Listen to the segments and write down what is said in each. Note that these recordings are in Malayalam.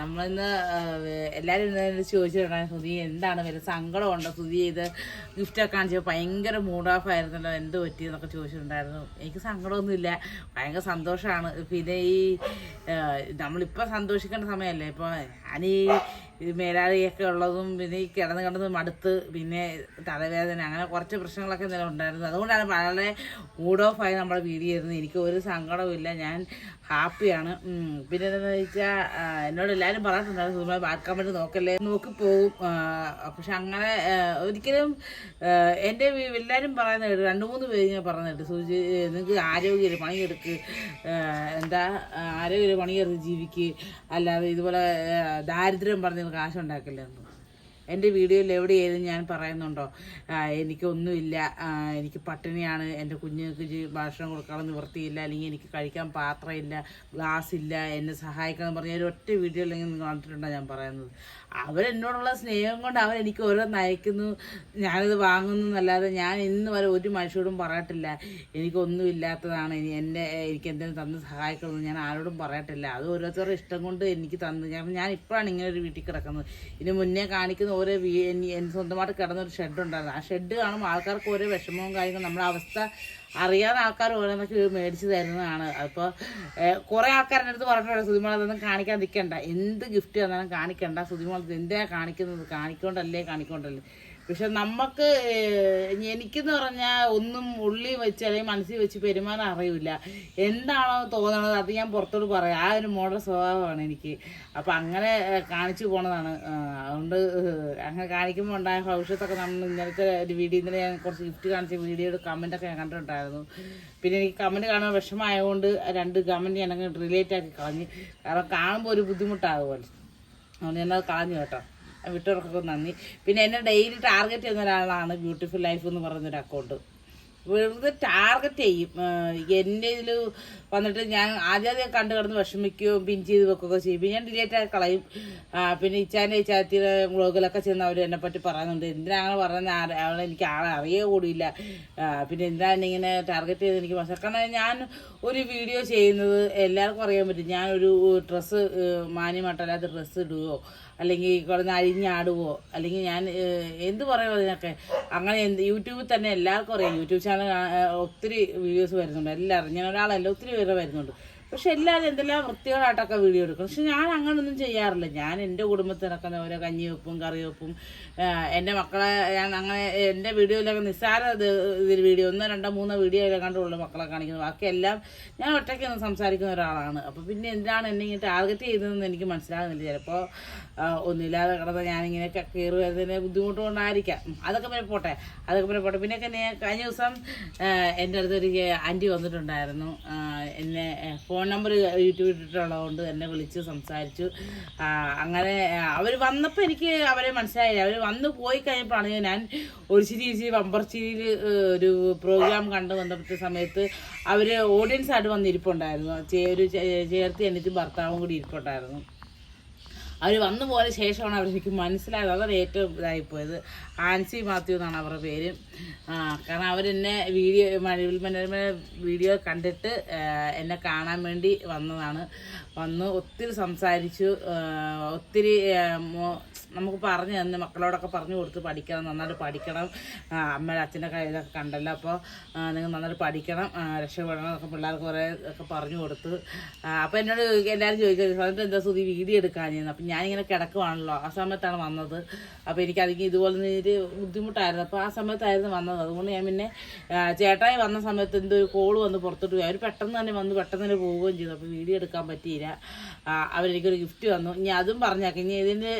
നമ്മളിന്ന് എല്ലാവരും ഇന്ന് ചോദിച്ചിട്ടുണ്ടായിരുന്നു സുധി എന്താണ് വല്ല സങ്കടമുണ്ടോ? സുധി ഇത് ഗിഫ്റ്റൊക്കെ കാണിച്ചപ്പോൾ ഭയങ്കര മൂഡ് ഓഫ് ആയിരുന്നല്ലോ എന്ത് പറ്റി എന്നൊക്കെ ചോദിച്ചിട്ടുണ്ടായിരുന്നു. എനിക്ക് സങ്കടമൊന്നുമില്ല ഭയങ്കര സന്തോഷമാണ്. പിന്നെ ഈ നമ്മളിപ്പോൾ സന്തോഷിക്കേണ്ട സമയമല്ലേ? ഇപ്പോൾ ഈ ഈ മേലാളിയൊക്കെ ഉള്ളതും പിന്നെ ഈ കിടന്ന് കിടന്ന് മടുത്ത് പിന്നെ തലവേദന അങ്ങനെ കുറച്ച് പ്രശ്നങ്ങളൊക്കെ ഇന്നലെ ഉണ്ടായിരുന്നു. അതുകൊണ്ടാണ് വളരെ മൂഡ് ഓഫായി നമ്മൾ വീഡിയോ ഇരുന്നത് എനിക്ക് ഒരു സങ്കടവും ഞാൻ ഹാപ്പിയാണ്. പിന്നെ എന്താണെന്ന് വെച്ചാൽ എന്നോട് എല്ലാവരും പറഞ്ഞിട്ടുണ്ടായിരുന്നു സുമ പാർക്കാൻ വേണ്ടി നോക്കല്ലേ? നോക്കി പോകും പക്ഷെ അങ്ങനെ ഒരിക്കലും എന്റെ എല്ലാവരും പറയുന്ന കേട്ടു രണ്ട് മൂന്ന് പേര് ഞാൻ പറഞ്ഞിട്ട് സൂചി നിങ്ങൾക്ക് ആരോഗ്യം പണിയെടുക്ക്. എന്താ ആരോഗ്യ പണിയെടുത്ത് ജീവിക്ക്. അല്ലാതെ ഇതുപോലെ ദാരിദ്ര്യം പറഞ്ഞ് കാശുണ്ടാക്കില്ലെന്ന്. എന്റെ വീഡിയോയിൽ എവിടെയായാലും ഞാൻ പറയുന്നുണ്ടോ? എനിക്കൊന്നുമില്ല. എനിക്ക് പട്ടിണിയാണ്. എന്റെ കുഞ്ഞുങ്ങൾക്ക് ഭക്ഷണം കൊടുക്കാനുള്ള നിവൃത്തിയില്ല. അല്ലെങ്കിൽ എനിക്ക് കഴിക്കാൻ പാത്രമില്ല ഗ്ലാസ് ഇല്ല എന്നെ സഹായിക്കണം എന്ന് പറഞ്ഞ ഒരു വീഡിയോ അല്ലെങ്കിൽ നിങ്ങൾ കണ്ടിട്ടുണ്ടോ ഞാൻ പറയുന്നത്. അവരെന്നോടുള്ള സ്നേഹം കൊണ്ട് അവരെനിക്ക് ഓരോ നയിക്കുന്നു. ഞാനിത് വാങ്ങുന്നു എന്നല്ലാതെ ഞാൻ ഇന്ന് വരെ ഒരു മനുഷ്യരോടും പറയട്ടില്ല എനിക്കൊന്നും ഇല്ലാത്തതാണ്. എന്റെ എനിക്ക് എന്തെങ്കിലും തന്ന് സഹായിക്കണമെന്ന് ഞാൻ ആരോടും പറയട്ടില്ല അത് ഓരോരുത്തരുടെ ഇഷ്ടം കൊണ്ട് എനിക്ക് തന്നു. കാരണം ഞാൻ ഇപ്പോഴാണ് ഇങ്ങനെ ഒരു വീട്ടിൽ കിടക്കുന്നത്. ഇതിന് മുന്നേ കാണിക്കുന്ന എന്റെ സ്വന്തമായിട്ട് കിടന്നൊരു ഷെഡുണ്ടായിരുന്നു ആ ഷെഡ് കാണുമ്പോൾ ആൾക്കാർക്ക് ഓരോ വിഷമവും കാര്യങ്ങളും നമ്മുടെ അവസ്ഥ അറിയാതെ ആൾക്കാർ ഓരോന്നൊക്കെ മേടിച്ച് തരുന്നതാണ്. അപ്പോൾ കുറേ ആൾക്കാർ എന്റെ അടുത്ത് പറഞ്ഞിട്ടുണ്ട് സുതിമോൾ അതൊന്നും കാണിക്കാൻ നിൽക്കണ്ട എന്ത് ഗിഫ്റ്റ് തന്നാലും കാണിക്കണ്ട. സുതിമോൾ എന്തിനാണ് എന്തിനാ കാണിക്കുന്നത്? കാണിക്കൊണ്ടല്ലേ കാണിക്കൊണ്ടല്ലേ. പക്ഷെ നമുക്ക് എനിക്കെന്ന് പറഞ്ഞാൽ ഒന്നും ഉള്ളി വെച്ച് അല്ലെങ്കിൽ മനസ്സിൽ വെച്ച് പെരുമാറാൻ അറിയില്ല. എന്താണോ തോന്നണത് അത് ഞാൻ പുറത്തോട്ട് പറയാം. ആ ഒരു മോഡൽ സ്വഭാവമാണ് എനിക്ക്. അപ്പം അങ്ങനെ കാണിച്ചു പോണതാണ്. അതുകൊണ്ട് അങ്ങനെ കാണിക്കുമ്പോൾ ഉണ്ടായ ഭവിഷ്യത്തൊക്കെ നമ്മൾ ഇന്നലത്തെ ഒരു വീഡിയോ ഇന്നലെ ഞാൻ കുറച്ച് ഗിഫ്റ്റ് കാണിച്ച വീഡിയോയുടെ കമന്റൊക്കെ ഞാൻ കണ്ടിട്ടുണ്ടായിരുന്നു. പിന്നെ എനിക്ക് കമന്റ് കാണാൻ വിഷമമായതുകൊണ്ട് രണ്ട് കമന്റ് ഞാൻ അങ്ങ് റിലേറ്റ് ആക്കി കളഞ്ഞ്. കാരണം കാണുമ്പോൾ ഒരു ബുദ്ധിമുട്ടാകുമല്ലോ അതുകൊണ്ട് ഞാനത് കളഞ്ഞു കേട്ടോ. വിട്ടവർക്കൊക്കെ നന്ദി. പിന്നെ എന്നെ ഡെയിലി ടാർഗറ്റ് ചെയ്യുന്ന ഒരാളാണ് ബ്യൂട്ടിഫുൾ ലൈഫ് എന്ന് പറയുന്നൊരു അക്കൗണ്ട് വെറുതെ ടാർഗറ്റ് ചെയ്യും. എന്റെ ഇതിൽ വന്നിട്ട് ഞാൻ ആദ്യം കണ്ടു കിടന്ന് വിഷമിക്കുകയും പിൻ ചെയ്ത് വെക്കുകയൊക്കെ ചെയ്യും. പിന്നെ ഞാൻ ഡിലേറ്റ് ആയി കളയും. പിന്നെ ഇച്ചാന്റെ ഇച്ചാത്തിയുടെ വ്ളോഗിലൊക്കെ ചെന്ന് അവർ എന്നെ പറ്റി പറയുന്നുണ്ട്. എന്തിനാണ് പറയുന്നത്? അവളെ എനിക്ക് ആളെ അറിയേ കൂടിയില്ല. പിന്നെ എന്താണ് ഇങ്ങനെ ടാർഗറ്റ് ചെയ്ത് എനിക്ക് മനസ്സിലാക്കാം കാരണം ഞാൻ ഒരു വീഡിയോ ചെയ്യുന്നത് എല്ലാവർക്കും അറിയാൻ പറ്റും. ഞാനൊരു ഡ്രസ്സ് മാന്യമായിട്ടല്ലാത്ത ഡ്രസ്സ് ഇടുകയോ അല്ലെങ്കിൽ കുറഞ്ഞ അഴിഞ്ഞാടുവോ അല്ലെങ്കിൽ ഞാൻ എന്ത് പറയുമോ അതിനൊക്കെ? അങ്ങനെ എന്ത് യൂട്യൂബിൽ തന്നെ എല്ലാവർക്കും അറിയാം. യൂട്യൂബ് ചാനൽ ഒത്തിരി വീഡിയോസ് വരുന്നുണ്ട്. എല്ലാവരും ഞാൻ ഒരാളല്ല ഒത്തിരി പേര് വരുന്നുണ്ട്. പക്ഷെ എല്ലാവരും എന്തെല്ലാം വൃത്തികളായിട്ടൊക്കെ വീഡിയോ എടുക്കും. പക്ഷെ ഞാൻ അങ്ങനൊന്നും ചെയ്യാറില്ല. ഞാൻ എന്റെ കുടുംബത്തിൽ നടക്കുന്ന ഓരോ കഞ്ഞിവെപ്പും കറിവെപ്പും കറി വെപ്പും എന്റെ മക്കളെ ഞാൻ അങ്ങനെ എന്റെ വീഡിയോയിലൊക്കെ നിസ്സാര ഇത് ഇതിൽ വീഡിയോ ഒന്നോ രണ്ടോ മൂന്നോ വീഡിയോ കണ്ടുള്ളൂ മക്കളെ കാണിക്കുന്നത്. ബാക്കിയെല്ലാം ഞാൻ ഒറ്റയ്ക്ക് നിന്ന് സംസാരിക്കുന്ന ഒരാളാണ്. അപ്പോൾ പിന്നെ എന്താണ് എന്നെ ഇങ്ങനെ ടാർഗറ്റ് ചെയ്തതെന്ന് എനിക്ക് മനസ്സിലാകുന്നില്ല. ചിലപ്പോൾ ഒന്നുമില്ലാതെ കിടന്ന് ഞാനിങ്ങനെ കയറി വരുന്നതിന് ബുദ്ധിമുട്ട് കൊണ്ടായിരിക്കാം അതൊക്കെ പിന്നെ പോട്ടെ. അതൊക്കെ പിന്നെ പോട്ടെ. ഞാൻ കഴിഞ്ഞ ദിവസം എന്റെ അടുത്തൊരു ആന്റി വന്നിട്ടുണ്ടായിരുന്നു. എന്നെ ഫോൺ നമ്പർ യൂട്യൂബിൽ ഇട്ടിട്ടുള്ളതുകൊണ്ട് എന്നെ വിളിച്ച് സംസാരിച്ചു. അങ്ങനെ അവർ വന്നപ്പോൾ എനിക്ക് അവരെ മനസ്സിലായില്ല. അവർ വന്ന് പോയി കഴിഞ്ഞപ്പോഴാണ് ഞാൻ ഒരു ചിരി ചിരി വമ്പർ ചിരിയിൽ ഒരു പ്രോഗ്രാം കണ്ടു വന്നപ്പോഴത്തെ സമയത്ത് അവർ ഓഡിയൻസ് ആയിട്ട് വന്നിരിപ്പുണ്ടായിരുന്നു ചേ- ഒരു ചേർത്തി എന്നിട്ട് ഭർത്താവും കൂടി ഇരിപ്പുണ്ടായിരുന്നു. അവർ വന്നു പോയ ശേഷമാണ് അവർ എനിക്ക് മനസ്സിലായത്. അതാണ് ഏറ്റവും ഇതായിപ്പോയത് ആൻസി മാത്യു എന്നാണ് അവരുടെ പേര്. കാരണം അവരെന്നെ വീഡിയോ മഴവിൽ മനോരമ വീഡിയോ കണ്ടിട്ട് എന്നെ കാണാൻ വേണ്ടി വന്നതാണ്. വന്ന് ഒത്തിരി സംസാരിച്ചു. ഒത്തിരി നമുക്ക് പറഞ്ഞു തന്നു മക്കളോടൊക്കെ പറഞ്ഞു കൊടുത്ത് പഠിക്കണം നന്നായിട്ട് പഠിക്കണം. അമ്മയുടെ അച്ഛന്റെ കയ്യിലൊക്കെ കണ്ടല്ലോ. അപ്പോൾ നിങ്ങൾ നന്നായിട്ട് പഠിക്കണം രക്ഷപ്പെടണം എന്നൊക്കെ പിള്ളേർക്ക് കുറേ ഒക്കെ പറഞ്ഞു കൊടുത്ത്. അപ്പോൾ എന്നോട് എല്ലാവരും ചോദിക്കുന്നത് സമയത്ത് എന്താ സുതി വീഡിയോ എടുക്കാഞ്ഞെന്ന്? അപ്പം ഞാനിങ്ങനെ കിടക്കുവാണല്ലോ. ആ സമയത്താണ് വന്നത്. അപ്പോൾ എനിക്കതിങ്ങനെ ഇതുപോലെ ഒരു ബുദ്ധിമുട്ടായിരുന്നു. അപ്പോൾ ആ സമയത്തായിരുന്നു വന്നത്. അതുകൊണ്ട് ഞാൻ പിന്നെ ചേട്ടായി വന്ന സമയത്ത് എന്തോ ഒരു കോൾ വന്ന് പുറത്തോട്ട് പോയി. അവർ പെട്ടെന്ന് തന്നെ വന്ന് പെട്ടെന്ന് തന്നെ പോവുകയും ചെയ്തു. അപ്പോൾ വീഡിയോ എടുക്കാൻ പറ്റിയില്ല. അവരെനിക്കൊരു ഗിഫ്റ്റ് വന്നു ഇനി അതും പറഞ്ഞേക്കാം. ഇനി ഇതിന്റെ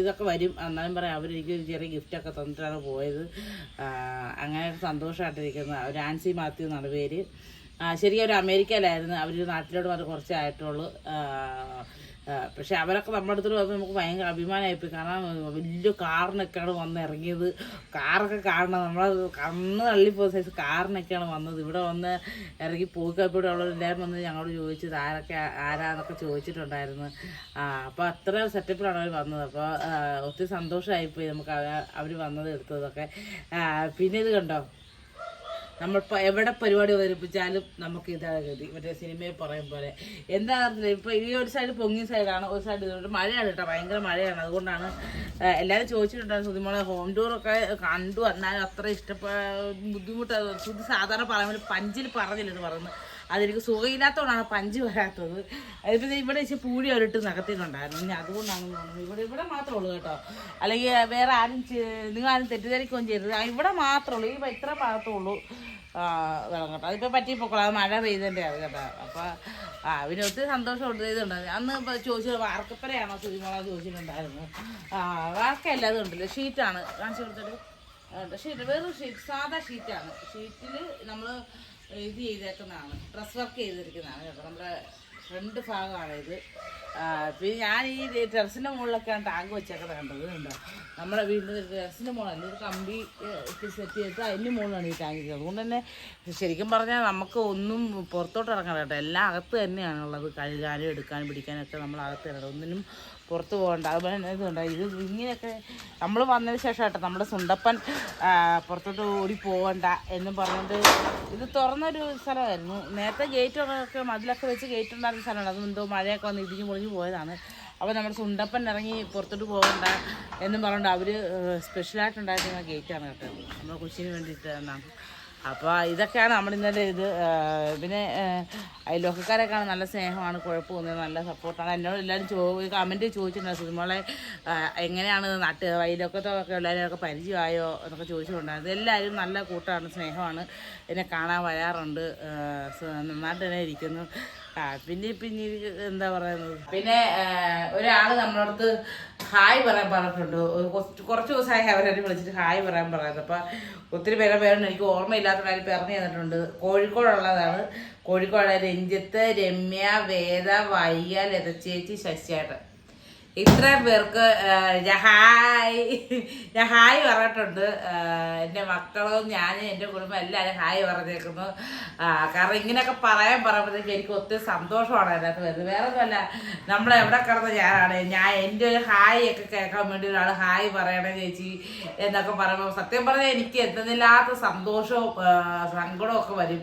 ഇതൊക്കെ വരും. എന്നാലും പറയാം അവരെനിക്കൊരു ചെറിയ ഗിഫ്റ്റൊക്കെ തന്നിട്ടാണ് പോയത്. അങ്ങനെ സന്തോഷമായിട്ടിരിക്കുന്നത് ഒരു ആൻസി മാത്യു എന്നാണ് പേര്. ശരിക്കും അവർ അമേരിക്കയിലായിരുന്നു. അവർ നാട്ടിലോട്ട് വന്ന് കുറച്ചേ ആയിട്ടുള്ളൂ പക്ഷെ അവരൊക്കെ നമ്മുടെ അടുത്ത് വന്ന് നമുക്ക് ഭയങ്കര അഭിമാനമായിപ്പോയി കാരണം വലിയ കാറിനൊക്കെയാണ് വന്ന് ഇറങ്ങിയത്. കാറൊക്കെ കാണണം. നമ്മളെ കണ്ണ് തള്ളിപ്പോ സൈസ് കാറിനൊക്കെയാണ് വന്നത്. ഇവിടെ വന്ന് ഇറങ്ങി പോയി കഴിഞ്ഞപ്പോൾ ഉള്ളവരെല്ലാവരും വന്ന് ഞങ്ങളോട് ചോദിച്ചത് ആരൊക്കെ ആരാന്നൊക്കെ ചോദിച്ചിട്ടുണ്ടായിരുന്നു. അപ്പോൾ അത്ര സെറ്റപ്പിലാണ് അവർ വന്നത്. അപ്പോൾ ഒത്തിരി സന്തോഷമായിപ്പോയി നമുക്ക് അവർ വന്നത് എടുത്തതൊക്കെ. പിന്നെ ഇത് കണ്ടോ? നമ്മളിപ്പോൾ എവിടെ പരിപാടി അവതരിപ്പിച്ചാലും നമുക്ക് ഇതാണ് ഗതി. മറ്റേ സിനിമയിൽ പറയും പോലെ. എന്താ ഇപ്പോൾ ഈ ഒരു സൈഡ് പൊങ്ങിയ സൈഡാണ് ഒരു സൈഡ് ഇതുകൊണ്ട് മഴയാണ് കേട്ടോ ഭയങ്കര മഴയാണ്. അതുകൊണ്ടാണ് എല്ലാവരും ചോദിച്ചിട്ടുണ്ടായിരുന്നു സുതിമോളെ ഹോം ടൂറൊക്കെ കണ്ടു എന്നാലും അത്ര ഇഷ്ടപ്പെട്ട ബുദ്ധിമുട്ടാണ് സുധി സാധാരണ പറയുമ്പോൾ പഞ്ചിൽ പറഞ്ഞില്ലെന്ന് പറയുന്നത്. അതെനിക്ക് സുഖമില്ലാത്തതുകൊണ്ടാണ് പഞ്ച് വരാത്തത്. അതിപ്പോൾ ഇവിടെ വെച്ച് പൂഴി ഒരിട്ട് നകത്തിയിട്ടുണ്ടായിരുന്നു. ഇനി അതുകൊണ്ടാണ് തോന്നുന്നത്. ഇവിടെ ഇവിടെ മാത്രമേ ഉള്ളൂ കേട്ടോ. അല്ലെങ്കിൽ വേറെ ആരും നിങ്ങൾ ആരും തെറ്റിദ്ധരിക്കുകയും ചെയ്യരുത്. ആ, ഇവിടെ മാത്രമേ ഉള്ളൂ. ഈ ഇത്ര ഭാഗത്തേ ഉള്ളൂ. വെള്ളം കേട്ടോ അതിപ്പോൾ പറ്റി പൊക്കോളാം. അത് മഴ പെയ്തതിന്റെ അത് കേട്ടോ. അപ്പോൾ ആ പിന്നെ ഒത്തിരി സന്തോഷമുണ്ട് ഇതുണ്ട് അന്ന് ചോദിച്ചത് വാർക്കപ്പരയാണോ സുതിമോള ചോദിച്ചിട്ടുണ്ടായിരുന്നു. ആ വാർക്കയല്ല അത് ഉണ്ടല്ലോ. ഷീറ്റാണ്. കാണിച്ചു കൊടുത്തിട്ട്. ഷീറ്റ്. വേറൊരു ഷീറ്റ്. സാധാ ഷീറ്റാണ്. ഷീറ്റിൽ നമ്മൾ ഇത് ചെയ്തേക്കുന്നതാണ്. ഡ്രസ് വർക്ക് ചെയ്തിരിക്കുന്നതാണ് കേട്ടോ. നമ്മുടെ ഫ്രണ്ട് ഭാഗമാണ് ഇത്. പിന്നെ ഞാൻ ഈ ടെറസിന്റെ മുകളിലൊക്കെയാണ് ടാങ്ക് വെച്ചേക്കുന്നത് കണ്ടത് കണ്ടോ? നമ്മുടെ വീടിന്റെ ടെറസിന്റെ മുകളിൽ. ഒരു കമ്പി സെറ്റ് ചെയ്തിട്ട് അതിന്റെ മുകളിലാണ് ഈ ടാങ്ക് ചെയ്തത് അതുകൊണ്ട് തന്നെ ശരിക്കും പറഞ്ഞാൽ നമുക്ക് ഒന്നും പുറത്തോട്ട് ഇറങ്ങണം കേട്ടോ എല്ലാം അകത്ത് തന്നെയാണുള്ളത്. കഴുകാനും എടുക്കാനും പിടിക്കാനും ഒക്കെ നമ്മൾ അകത്ത് ഇറങ്ങണം ഒന്നിനും പുറത്ത് പോകണ്ട. അതുപോലെ ഇതുണ്ട്. ഇത് ഇങ്ങനെയൊക്കെ നമ്മൾ വന്നതിന് ശേഷം കേട്ടോ നമ്മുടെ സുണ്ടപ്പൻ പുറത്തോട്ട് ഓടി പോകണ്ട എന്ന് പറഞ്ഞിട്ട് ഇത് തുറന്നൊരു സ്ഥലമായിരുന്നു. നേരത്തെ ഗേറ്റൊക്കെ മതിലൊക്കെ വെച്ച് ഗേറ്റ് ഉണ്ടായിരുന്ന സ്ഥലമാണ്. അത് എന്തോ മഴയൊക്കെ വന്ന് ഇടിഞ്ഞു പൊളിഞ്ഞു പോയതാണ്. അപ്പോൾ നമ്മുടെ സുണ്ടപ്പൻ ഇറങ്ങി പുറത്തോട്ട് പോകണ്ട എന്നും പറഞ്ഞുകൊണ്ട് അവർ സ്പെഷ്യലായിട്ടുണ്ടായിരുന്ന ഗേറ്റാണ് കേട്ടോ. നമ്മുടെ കൊച്ചിന് വേണ്ടിയിട്ട് എന്നാണ് അപ്പോൾ ഇതൊക്കെയാണ് നമ്മൾ ഇന്നലെ ഇത് പിന്നെ അയൽവക്കക്കാരൊക്കെയാണ് നല്ല സ്നേഹമാണ് കുഴപ്പമൊന്നും നല്ല സപ്പോർട്ടാണ്. എന്നോട് എല്ലാവരും ചോ കമന്റ് ചോദിച്ചിട്ടുണ്ട് സിനിമകളെ എങ്ങനെയാണ് നട്ട് അയൽവക്കത്തൊക്കെ ഉള്ളവരെയൊക്കെ പരിചയമായോ? എന്നൊക്കെ ചോദിച്ചിട്ടുണ്ടായിരുന്നു. എല്ലാവരും നല്ല കൂട്ടാണ് സ്നേഹമാണ്. എന്നെ കാണാൻ വരാറുണ്ട്. നന്നായിട്ട് തന്നെ ഇരിക്കുന്നു. പിന്നെ പിന്നെ എന്താ പറയുന്നത്? പിന്നെ ഒരാൾ നമ്മളടുത്ത് ഹായ് പറയാൻ പറഞ്ഞിട്ടുണ്ട്. കുറച്ച് ദിവസമായി അവരെ വിളിച്ചിട്ട് ഹായ് പറയാൻ പറയുന്നത് അപ്പം ഒത്തിരി പേരെ പേരുണ്ട്. എനിക്ക് ഓർമ്മയില്ലാത്ത കാര്യം പറഞ്ഞു തന്നിട്ടുണ്ട്. കോഴിക്കോടുള്ളതാണ്. കോഴിക്കോട് രഞ്ജിത്ത് രമ്യ വേദ വയ്യ ലതച്ചേച്ചി ശശിയേട്ടൻ. ഇത്രയും പേർക്ക് ഹായ്. ഞാൻ ഹായ് പറഞ്ഞിട്ടുണ്ട്. എന്റെ മക്കളും ഞാനും എന്റെ കുടുംബം എല്ലാവരും ഹായ് പറഞ്ഞേക്കുന്നു. കാരണം ഇങ്ങനെയൊക്കെ പറയാൻ പറയുമ്പോഴത്തേക്ക് എനിക്ക് ഒത്തിരി സന്തോഷമാണ് അതിനകത്ത് വരുന്നത്. വേറെ ഒന്നുമല്ല നമ്മൾ എവിടെ കിടന്ന ഞാനാണ്. ഞാൻ എന്റെ ഒരു ഹായ് ഒക്കെ കേൾക്കാൻ വേണ്ടി ഒരാൾ ഹായ് പറയണേ ചേച്ചി എന്നൊക്കെ പറയുമ്പോൾ സത്യം പറഞ്ഞാൽ എനിക്ക് എന്തെന്നില്ലാത്ത സന്തോഷവും സങ്കടവും ഒക്കെ വരും.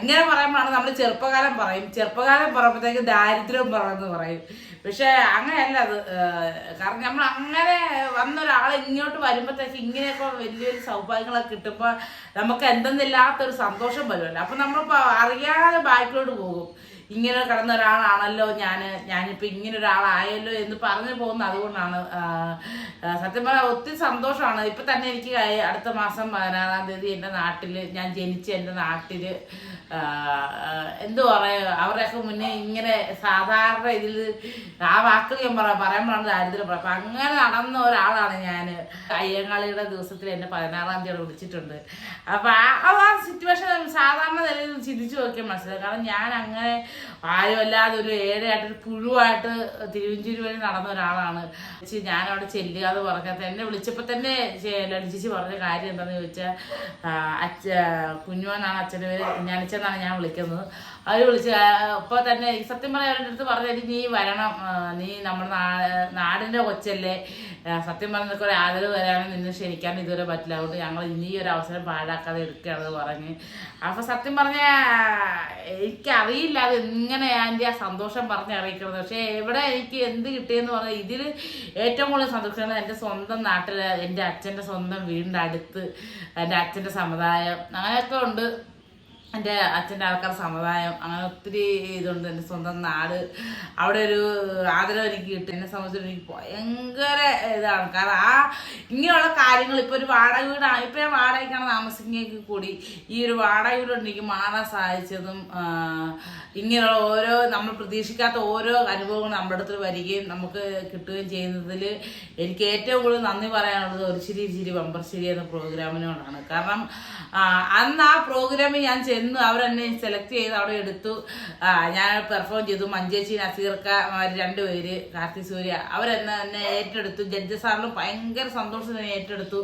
ഇങ്ങനെ പറയുമ്പോഴാണ് നമ്മൾ ചെറുപ്പകാലം പറയും. ചെറുപ്പകാലം പറയുമ്പോഴത്തേക്ക് ദാരിദ്ര്യവും പറയുമെന്ന് പറയും. പക്ഷെ അങ്ങനെയല്ല അത്. കാരണം നമ്മൾ അങ്ങനെ വന്ന ഒരാൾ ഇങ്ങോട്ട് വരുമ്പോഴത്തേക്ക് ഇങ്ങനെയൊക്കെ വലിയ വലിയ സൗഭാഗ്യങ്ങളൊക്കെ കിട്ടുമ്പോൾ നമുക്ക് എന്തെന്നില്ലാത്തൊരു സന്തോഷം വരുമല്ലോ. അപ്പം നമ്മളിപ്പോൾ അറിയാതെ ബാക്കിലോട്ട് പോകും. ഇങ്ങനെ കിടന്ന ഒരാളാണല്ലോ ഞാൻ ഞാനിപ്പോൾ ഇങ്ങനെ ഒരാളായല്ലോ എന്ന് പറഞ്ഞു പോകുന്നത് അതുകൊണ്ടാണ് സത്യം പറഞ്ഞാൽ ഒത്തിരി സന്തോഷമാണ്. ഇപ്പം തന്നെ എനിക്ക് അടുത്ത മാസം പതിനാറാം തീയതി എന്റെ നാട്ടിൽ ഞാൻ ജനിച്ച എന്റെ നാട്ടിൽ എന്തു പറയുക അവരുടെയൊക്കെ മുന്നേ ഇങ്ങനെ സാധാരണ ഇതിൽ ആ വാക്കുകൾ ഞാൻ പറയാം പറയുമ്പോഴാണ് ദാരിദ്ര്യം പറയാം. അപ്പം അങ്ങനെ നടന്ന ഒരാളാണ് ഞാൻ അയ്യങ്കാളിയുടെ ദിവസത്തിൽ എന്നെ പതിനാറാം തീയതി വിളിച്ചിട്ടുണ്ട്. അപ്പം ആ ആ സിറ്റുവേഷൻ സാധാരണ നിലയിൽ ചിന്തിച്ചു നോക്കിയാൽ മനസ്സിലായി കാരണം ഞാൻ അങ്ങനെ ആരുമല്ലാതെ ഒരു ഏഴായിട്ട് ഒരു പുഴുവായിട്ട് തിരുവഞ്ചൂര് വഴി നടന്ന ഒരാളാണ്. ചേച്ചി ഞാൻ അവിടെ ചെല്ലുക എന്ന് പറഞ്ഞത് എന്നെ വിളിച്ചപ്പോൾ തന്നെ ലളിച്ചേച്ചി പറഞ്ഞ കാര്യം എന്താണെന്ന് ചോദിച്ചാൽ അച്ഛ കുഞ്ഞുവനാണ് അച്ഛന്റെ പേര് ഞാനിച്ചെന്നാണ് ഞാൻ വിളിക്കുന്നത്. അവർ വിളിച്ച് ഇപ്പൊ തന്നെ സത്യം പറയാൻ അവരുടെ അടുത്ത് പറഞ്ഞത് നീ വരണം നീ നമ്മുടെ നാടിന്റെ കൊച്ചല്ലേ. സത്യം പറഞ്ഞ ഒരു ആദരവ് വരാനും നിന്നെ ക്ഷണിക്കാൻ ഇതുവരെ പറ്റില്ല. അതുകൊണ്ട് ഞങ്ങൾ ഇനി ഒരു അവസരം പാഴാക്കാതെ എടുക്കുകയാണെന്ന് പറഞ്ഞ്. അപ്പൊ സത്യം പറഞ്ഞ എനിക്കറിയില്ല അത് എങ്ങനെയാ എന്റെ ആ സന്തോഷം പറഞ്ഞ് അറിയിക്കുന്നത് പക്ഷേ എവിടെ എനിക്ക് എന്ത് കിട്ടിയെന്ന് പറഞ്ഞാൽ ഇതിൽ ഏറ്റവും കൂടുതൽ സന്തോഷിക്കുന്നത് എന്റെ സ്വന്തം നാട്ടിൽ എന്റെ അച്ഛന്റെ സ്വന്തം വീടിന്റെ അടുത്ത് എന്റെ അച്ഛന്റെ സമുദായം അങ്ങനെയൊക്കെ ഉണ്ട്. എന്റെ അച്ഛന്റെ ആൾക്കാർ സമുദായം അങ്ങനെ ഒത്തിരി ഇതുണ്ട് എന്റെ സ്വന്തം നാട്. അവിടെ ഒരു ആദരവ് എനിക്ക് കിട്ടും. എന്നെ സംബന്ധിച്ചിട്ട് എനിക്ക് ഭയങ്കര ഇതാണ്. കാരണം ആ ഇങ്ങനെയുള്ള കാര്യങ്ങൾ ഇപ്പോൾ ഒരു വാടക വീടാണ് ഇപ്പോൾ ഞാൻ വാടകയ്ക്കാണ് താമസിക്കുന്നതെങ്കിൽ കൂടി ഈ ഒരു വാടക വീട് എനിക്ക് മാറാൻ സാധിച്ചതും ഇങ്ങനെയുള്ള ഓരോ നമ്മൾ പ്രതീക്ഷിക്കാത്ത ഓരോ അനുഭവങ്ങൾ നമ്മുടെ അടുത്ത് വരികയും നമുക്ക് കിട്ടുകയും ചെയ്യുന്നതിൽ എനിക്ക് ഏറ്റവും കൂടുതൽ നന്ദി പറയാനുള്ളത് ഒരു ചിരി ചിരി ബമ്പർശ്ശേരി എന്ന പ്രോഗ്രാമിനോടാണ് കാരണം അന്ന് ആ പ്രോഗ്രാമിൽ ഞാൻ ചെന്നു അവരെന്നെ സെലക്ട് ചെയ്ത് അവിടെ എടുത്തു. ഞാൻ പെർഫോം ചെയ്തു. മഞ്ചേച്ചി നസീർക്ക അവർ രണ്ടുപേര് കാർത്തി സൂര്യ അവരെന്നെ എന്നെ ഏറ്റെടുത്തു. ജഡ്ജ് സാറിന് ഭയങ്കര സന്തോഷം തന്നെ ഏറ്റെടുത്തു.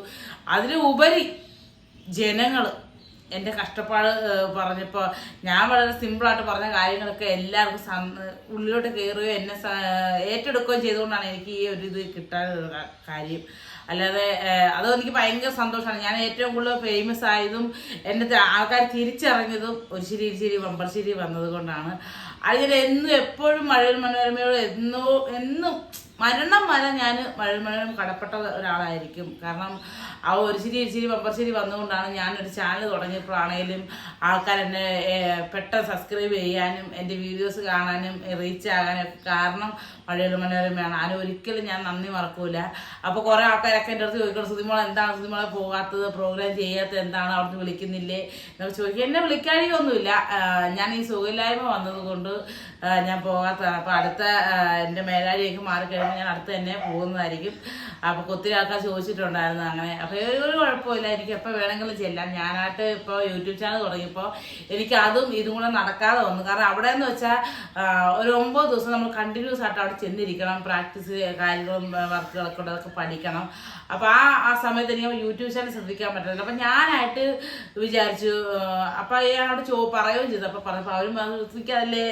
അതിലുപരി ജനങ്ങൾ എന്റെ കഷ്ടപ്പാട് പറഞ്ഞപ്പോൾ ഞാൻ വളരെ സിമ്പിളായിട്ട് പറഞ്ഞ കാര്യങ്ങളൊക്കെ എല്ലാവർക്കും ഉള്ളിലോട്ട് കയറുകയോ എന്നെ ഏറ്റെടുക്കുകയും ചെയ്തുകൊണ്ടാണ് എനിക്ക് ഈ ഒരു ഇത് കിട്ടാൻ കാര്യം. അല്ലാതെ അത് എനിക്ക് ഭയങ്കര സന്തോഷമാണ് ഞാൻ ഏറ്റവും കൂടുതൽ ഫേമസ് ആയതും എന്റെ ആൾക്കാർ തിരിച്ചറിഞ്ഞതും ഒരു ശരി ഇരിശിരി വമ്പർശ്ശേരി വന്നത് കൊണ്ടാണ് അതിൽ എന്നും എപ്പോഴും മഴയിൽ മനോരമയോട് എന്നോ എന്നും മരണം വരെ ഞാൻ മനോരമ കടപ്പെട്ട ഒരാളായിരിക്കും. കാരണം ആ ഒരു ശരി ഇരിശിരി വമ്പർശ്ശേരി വന്നുകൊണ്ടാണ് ഞാനൊരു ചാനൽ തുടങ്ങിയപ്പോഴാണേലും ആൾക്കാർ എന്നെ പെട്ടെന്ന് സബ്സ്ക്രൈബ് ചെയ്യാനും എന്റെ വീഡിയോസ് കാണാനും റീച്ച് ആകാനും കാരണം മഴയുടെ മനോരമയാണ് ആരും ഒരിക്കലും ഞാൻ നന്ദി മറക്കൂല. അപ്പോൾ കുറേ ആൾക്കാരൊക്കെ എന്റെ അടുത്ത് ചോദിക്കണം സുതിമോൾ എന്താണ് സുതിമോളെ പോകാത്തത്? പ്രോഗ്രാം ചെയ്യാത്തത്? എന്താണ്? അവിടുന്ന് വിളിക്കുന്നില്ലേ? എന്നൊക്കെ ചോദിക്കും. എന്നെ വിളിക്കാഴിയൊന്നുമില്ല ഞാൻ ഈ സുഖമില്ലായ്മ വന്നതുകൊണ്ട് ഞാൻ പോകാത്തതാണ്. അപ്പോൾ അടുത്ത എന്റെ മേലാഴിയൊക്കെ മാറിക്കഴിയുമ്പോൾ ഞാൻ അടുത്ത് തന്നെ പോകുന്നതായിരിക്കും. അപ്പോൾ ഒത്തിരി ആൾക്കാർ ചോദിച്ചിട്ടുണ്ടായിരുന്നു അങ്ങനെ. അപ്പോൾ ഒരു കുഴപ്പമില്ല എനിക്ക് എപ്പോൾ വേണമെങ്കിലും ചെല്ലാം. ഞാനായിട്ട് ഇപ്പോൾ യൂട്യൂബ് ചാനൽ തുടങ്ങിയപ്പോൾ എനിക്ക് അതും ഇതും കൂടെ നടക്കാതെ വന്നു. കാരണം അവിടെ എന്ന് വെച്ചാൽ ഒരു ഒമ്പത് ദിവസം നമ്മൾ കണ്ടിന്യൂസ് ആയിട്ട് അവിടെ ചെന്നിരിക്കണം. പ്രാക്ടീസ് കാര്യങ്ങളും വർക്കുകളൊക്കെ ഉണ്ട് അതൊക്കെ പഠിക്കണം. അപ്പോൾ ആ ആ സമയത്ത് എനിക്ക് യൂട്യൂബ് ചാനൽ ശ്രദ്ധിക്കാൻ പറ്റില്ല അപ്പം ഞാനായിട്ട് വിചാരിച്ചു അപ്പം അയാളോട് ചോ പറയുകയും ചെയ്തു. അപ്പൊ പറഞ്ഞപ്പോൾ അവരും ശ്രദ്ധിക്കാതല്ലേ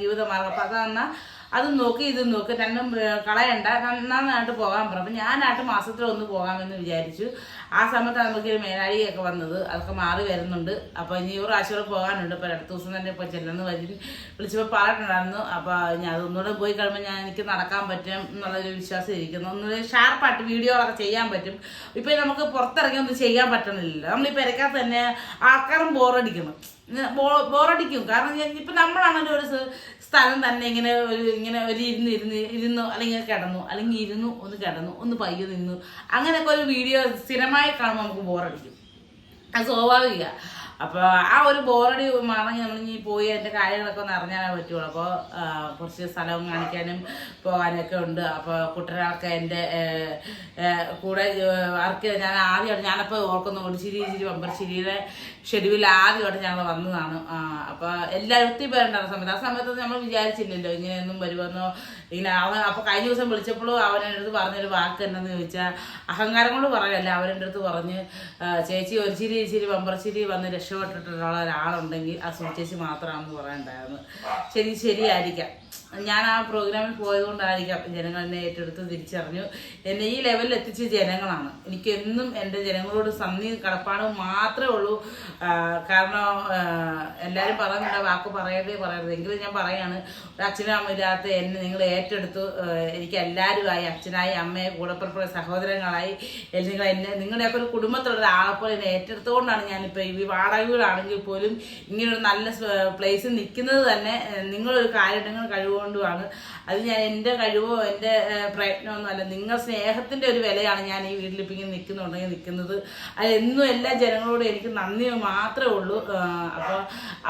ജീവിതമാർഗം. അപ്പം അതെന്നാൽ അതും നോക്കി ഇത് നോക്കി. രണ്ടും കളയണ്ട. നന്നായിട്ട് പോകാൻ പറഞ്ഞു അപ്പം ഞാനായിട്ട് മാസത്തിൽ ഒന്ന് പോകാമെന്ന് വിചാരിച്ചു. ആ സമയത്താണ് നമുക്ക് ഒരു മേലാഴിയൊക്കെ വന്നത് അതൊക്കെ മാറി വരുന്നുണ്ട്. അപ്പോൾ ഇനി ഒരു പ്രാവശ്യം പോകാനുണ്ട്. ഇപ്പോൾ അടുത്ത ദിവസം തന്നെ ഇപ്പോൾ ചെല്ലുന്ന വരി വിളിച്ചപ്പോൾ പറഞ്ഞിട്ടുണ്ടായിരുന്നു. അപ്പോൾ ഞാൻ അതൊന്നുകൂടെ പോയി കഴിയുമ്പോൾ ഞാൻ എനിക്ക് നടക്കാൻ പറ്റും എന്നുള്ളൊരു വിശ്വാസം ഇരിക്കുന്നു. ഒന്നുകൂടെ ഷാർപ്പായിട്ട് വീഡിയോകളൊക്കെ ചെയ്യാൻ പറ്റും. ഇപ്പോൾ നമുക്ക് പുറത്തിറങ്ങി ഒന്നും ചെയ്യാൻ പറ്റണില്ല നമ്മളിപ്പോൾ ഈ പെരക്കകത്ത് തന്നെ ആൾക്കാരും ബോറടിക്കണം ബോറടിക്കും. കാരണം ഇപ്പം നമ്മളാണെങ്കിൽ ഒരു സ്ഥലം തന്നെ ഇങ്ങനെ ഒരു ഇങ്ങനെ ഒരു ഇരുന്ന് ഇരുന്ന് ഇരുന്നു അല്ലെങ്കിൽ കിടന്നു അല്ലെങ്കിൽ ഇരുന്നു ഒന്ന് കിടന്നു ഒന്ന് പയ്യെ നിന്നു. അങ്ങനെയൊക്കെ ഒരു വീഡിയോ സ്ഥിരമായി കാണുമ്പോൾ നമുക്ക് ബോറടിക്കും. അത് സ്വാഭാവിക. അപ്പോൾ ആ ഒരു ബോറടി മറഞ്ഞ് നമ്മൾ ഇനി പോയി അതിന്റെ കാര്യങ്ങളൊക്കെ ഒന്ന് അറിഞ്ഞാലേ പറ്റുള്ളൂ. അപ്പോൾ കുറച്ച് സ്ഥലവും കാണിക്കാനും പോകാനൊക്കെ ഉണ്ട്. അപ്പോൾ കുട്ടനാൾക്ക് എന്റെ കൂടെ വർക്ക് ഞാൻ ആദ്യമായിട്ട് ഞാനപ്പോൾ ഓർക്കുന്നു ഒടിച്ചിരി ചിരി പമ്പർശ്ശേരിയുടെ ഷെഡ്യൂളിൽ ആദ്യമായിട്ട് ഞങ്ങൾ വന്നതാണ്. അപ്പോൾ എല്ലാവരും ഒത്തിരി പേരുണ്ടായിരുന്ന സമയത്ത്. ആ സമയത്ത് നമ്മൾ വിചാരിച്ചില്ലല്ലോ ഇങ്ങനെയൊന്നും വരുമെന്നോ. ഇങ്ങനെ അവൻ അപ്പോൾ കഴിഞ്ഞ ദിവസം വിളിച്ചപ്പോഴും എന്റെ അടുത്ത് പറഞ്ഞൊരു വാക്ക് എന്നു ചോദിച്ചാൽ അഹങ്കാരം കൊണ്ട് പറയല്ല അവരെന്റെ അടുത്ത് പറഞ്ഞ് ചേച്ചി ഒരു ചിരി ചിരി പമ്പർച്ചിരി വന്ന് രക്ഷപ്പെട്ടിട്ടുള്ള ഒരാളുണ്ടെങ്കിൽ ആ സുചേച്ചി ചേച്ചി മാത്രമാണെന്ന് പറയണ്ടായിരുന്നു ശരി ശരിയായിരിക്കാം. ഞാൻ ആ പ്രോഗ്രാമിൽ പോയതുകൊണ്ടായിരിക്കാം ജനങ്ങൾ എന്നെ ഏറ്റെടുത്ത് തിരിച്ചറിഞ്ഞു. എന്നെ ഈ ലെവലിൽ എത്തിച്ച ജനങ്ങളാണ്. എനിക്ക് എന്നും എന്റെ ജനങ്ങളോട് സന്ധി കടപ്പാട് മാത്രമേ ഉള്ളൂ. കാരണം എല്ലാവരും പറയുന്നുണ്ട് വാക്ക് പറയരുതേ പറയരുത്. എങ്കിലും ഞാൻ പറയാണ് ഒരു അച്ഛനും അമ്മയില്ലാത്ത എന്നെ നിങ്ങൾ ഏറ്റെടുത്തു. എനിക്ക് എല്ലാവരുമായി അച്ഛനായി അമ്മയെ കൂടപ്പുറപ്പുള്ള സഹോദരങ്ങളായി നിങ്ങൾ എന്നെ നിങ്ങളുടെയൊക്കെ ഒരു കുടുംബത്തിലുള്ള ആളെപ്പോലെ പോലെ എന്നെ ഏറ്റെടുത്തുകൊണ്ടാണ് ഞാനിപ്പോൾ ഈ വാടക വീടാണെങ്കിൽ പോലും ഇങ്ങനെ ഒരു നല്ല പ്ലേസിൽ നിൽക്കുന്നത് തന്നെ. നിങ്ങളൊരു കാര്യം നിങ്ങൾ കഴിവുകൊണ്ടുമാണ് അത് ഞാൻ എന്റെ കഴിവോ എന്റെ പ്രയത്നമോ പ്രയത്നമൊന്നും അല്ല നിങ്ങൾ സ്നേഹത്തിന്റെ ഒരു വിലയാണ് ഞാൻ ഈ വീട്ടിലിപ്പിങ്ങനെ നിൽക്കുന്നുണ്ടെങ്കിൽ നിൽക്കുന്നത്. അത് എന്നും എല്ലാ ജനങ്ങളോടും എനിക്ക് നന്ദി മാത്രമേ ഉള്ളൂ. അപ്പോൾ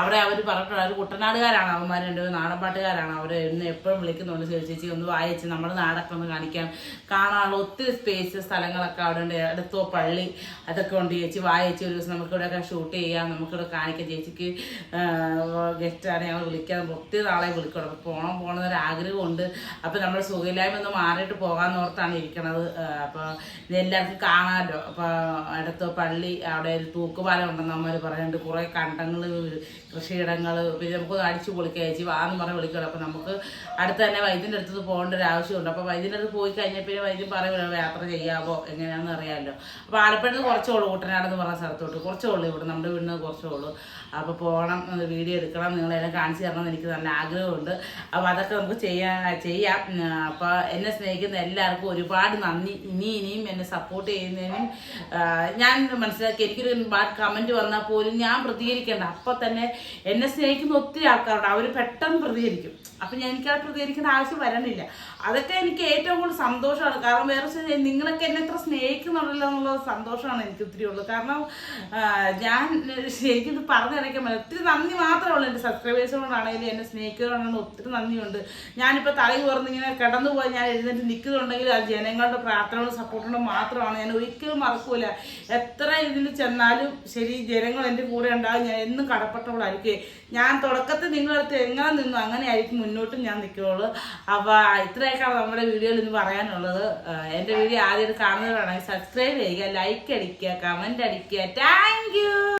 അവിടെ അവർ പറഞ്ഞിട്ടുണ്ട് അവർ കുട്ടനാടുകാരാണ് അവന്മാർ രണ്ടുപേരും നാടൻ പാട്ടുകാരാണ് അവർ എന്നെ എപ്പോഴും വിളിക്കുന്നുണ്ട് ചേച്ചി ഒന്ന് വായിച്ച് നമ്മുടെ നാടൊക്കെ ഒന്ന് കാണിക്കാം കാണാനുള്ള ഒത്തിരി സ്പേസ് സ്ഥലങ്ങളൊക്കെ അവിടെ ഉണ്ട്. അടുത്തോ പള്ളി അതൊക്കെ ഉണ്ട്. ചേച്ചി വായിച്ച് ഒരു ദിവസം നമുക്ക് ഇവിടെയൊക്കെ ഷൂട്ട് ചെയ്യാം നമുക്കിവിടെ കാണിക്കാം. ചേച്ചിക്ക് ഗസ്റ്റാണ് ഞങ്ങൾ വിളിക്കാൻ ഒത്തിരി നാളെ വിളിക്കണം പോകണം പോകണമെന്നൊരു ഒരു ആഗ്രഹമുണ്ട് അപ്പോൾ നമ്മൾ സുഖമില്ലായ്മ ഒന്ന് മാറിയിട്ട് പോകാമെന്നോർത്താണ് ഇരിക്കണത്. അപ്പോൾ ഇതെല്ലാവർക്കും കാണാമല്ലോ അപ്പോൾ അടുത്ത പള്ളി അവിടെ ഒരു തൂക്കുപാലം ഉണ്ടെന്ന് അമ്മ പറയുന്നുണ്ട്. കുറേ കണ്ടങ്ങൾ കൃഷിയിടങ്ങൾ പിന്നെ നമുക്ക് അടിച്ചു പൊളിക്കുക ചേച്ചി വാന്ന് പറഞ്ഞ് വിളിക്കണം അപ്പോൾ നമുക്ക് അടുത്ത് തന്നെ വൈദ്യന്റെ അടുത്ത് പോകേണ്ട ഒരു ആവശ്യമുണ്ട്. അപ്പോൾ വൈദ്യന്റെ അടുത്ത് പോയി കഴിഞ്ഞാൽ പിന്നെ വൈദ്യം പറയുമല്ലോ യാത്ര ചെയ്യാമോ എങ്ങനെയാണെന്ന് അറിയാമല്ലോ അപ്പോൾ ആലപ്പുഴ കുറച്ചേ കുട്ടനാടെന്ന് പറഞ്ഞ സ്ഥലത്തോട്ട്. കുറച്ചേ ഉള്ളൂ ഇവിടെ നമ്മുടെ വീടിന് കുറച്ചേ ഉള്ളൂ. അപ്പോൾ പോകണം വീഡിയോ എടുക്കണം നിങ്ങളെല്ലാം കാണിച്ചു തരണം എന്ന് എനിക്ക് നല്ല ആഗ്രഹമുണ്ട്. അപ്പോൾ അതൊക്കെ നമുക്ക് ചെയ്യാൻ ചെയ്യാം. അപ്പോൾ എന്നെ സ്നേഹിക്കുന്ന എല്ലാവർക്കും ഒരുപാട് നന്ദി. ഇനി ഇനിയും എന്നെ സപ്പോർട്ട് ചെയ്യുന്നതിനും ഞാൻ മനസ്സിലാക്കി. എനിക്കൊരു ബാഡ് കമന്റ് വന്നാൽ പോലും ഞാൻ പ്രതികരിക്കേണ്ട. അപ്പോൾ തന്നെ എന്നെ സ്നേഹിക്കുന്ന ഒത്തിരി ആൾക്കാരുണ്ട്. അവർ പെട്ടെന്ന് പ്രതികരിക്കും. അപ്പം ഞാൻ എനിക്കത് പ്രതികരിക്കേണ്ട ആവശ്യം വരണില്ല. അതൊക്കെ എനിക്ക് ഏറ്റവും കൂടുതൽ സന്തോഷമാണ്. കാരണം വേറെ നിങ്ങളൊക്കെ എന്നെ എത്ര സ്നേഹിക്കുന്നുണ്ടല്ലോ എന്നുള്ള സന്തോഷമാണ് എനിക്ക് ഒത്തിരി ഉള്ളത്. കാരണം ഞാൻ ശരിക്കും ഇത് പറഞ്ഞറിയിക്കാൻ പറ്റില്ല ഒത്തിരി നന്ദി മാത്രമേ ഉള്ളൂ എന്റെ സബ്സ്ക്രൈബേഴ്സിനോടാണെങ്കിലും എന്നെ സ്നേഹിക്കുന്നതാണെങ്കിലും ഒത്തിരി നന്ദിയുണ്ട്. ഞാനിപ്പോൾ തലയിൽ പുറന്ന് ഇങ്ങനെ കിടന്നു പോയി ഞാൻ എഴുന്നേറ്റ് നിൽക്കുന്നുണ്ടെങ്കിൽ അത് ജനങ്ങളുടെ പ്രാർത്ഥനകളും സപ്പോർട്ടുകളും മാത്രമാണ്. ഞാൻ ഒരിക്കലും മറക്കൂല. എത്ര ഇതിൽ ചെന്നാലും ശരി ജനങ്ങൾ എന്റെ കൂടെ ഉണ്ടാകും ഞാൻ എന്നും കടപ്പെട്ടവളായിരിക്കും. ഞാൻ തുടക്കത്തിൽ നിങ്ങളടുത്ത് എങ്ങനെ നിന്നു? അങ്ങനെ ആയിരിക്കും മുന്നോട്ടും ഞാൻ നിൽക്കുകയുള്ളൂ അപ്പോൾ ഇത്രയൊക്കെയാണ് നമ്മുടെ വീഡിയോയിൽ ഇന്ന് പറയാനുള്ളത്. എന്റെ വീഡിയോ ആദ്യമായിട്ട് കാണുന്നവരാണെങ്കിൽ സബ്സ്ക്രൈബ് ചെയ്യുക ലൈക്ക് അടിക്കുക കമന്റ് അടിക്കുക. താങ്ക്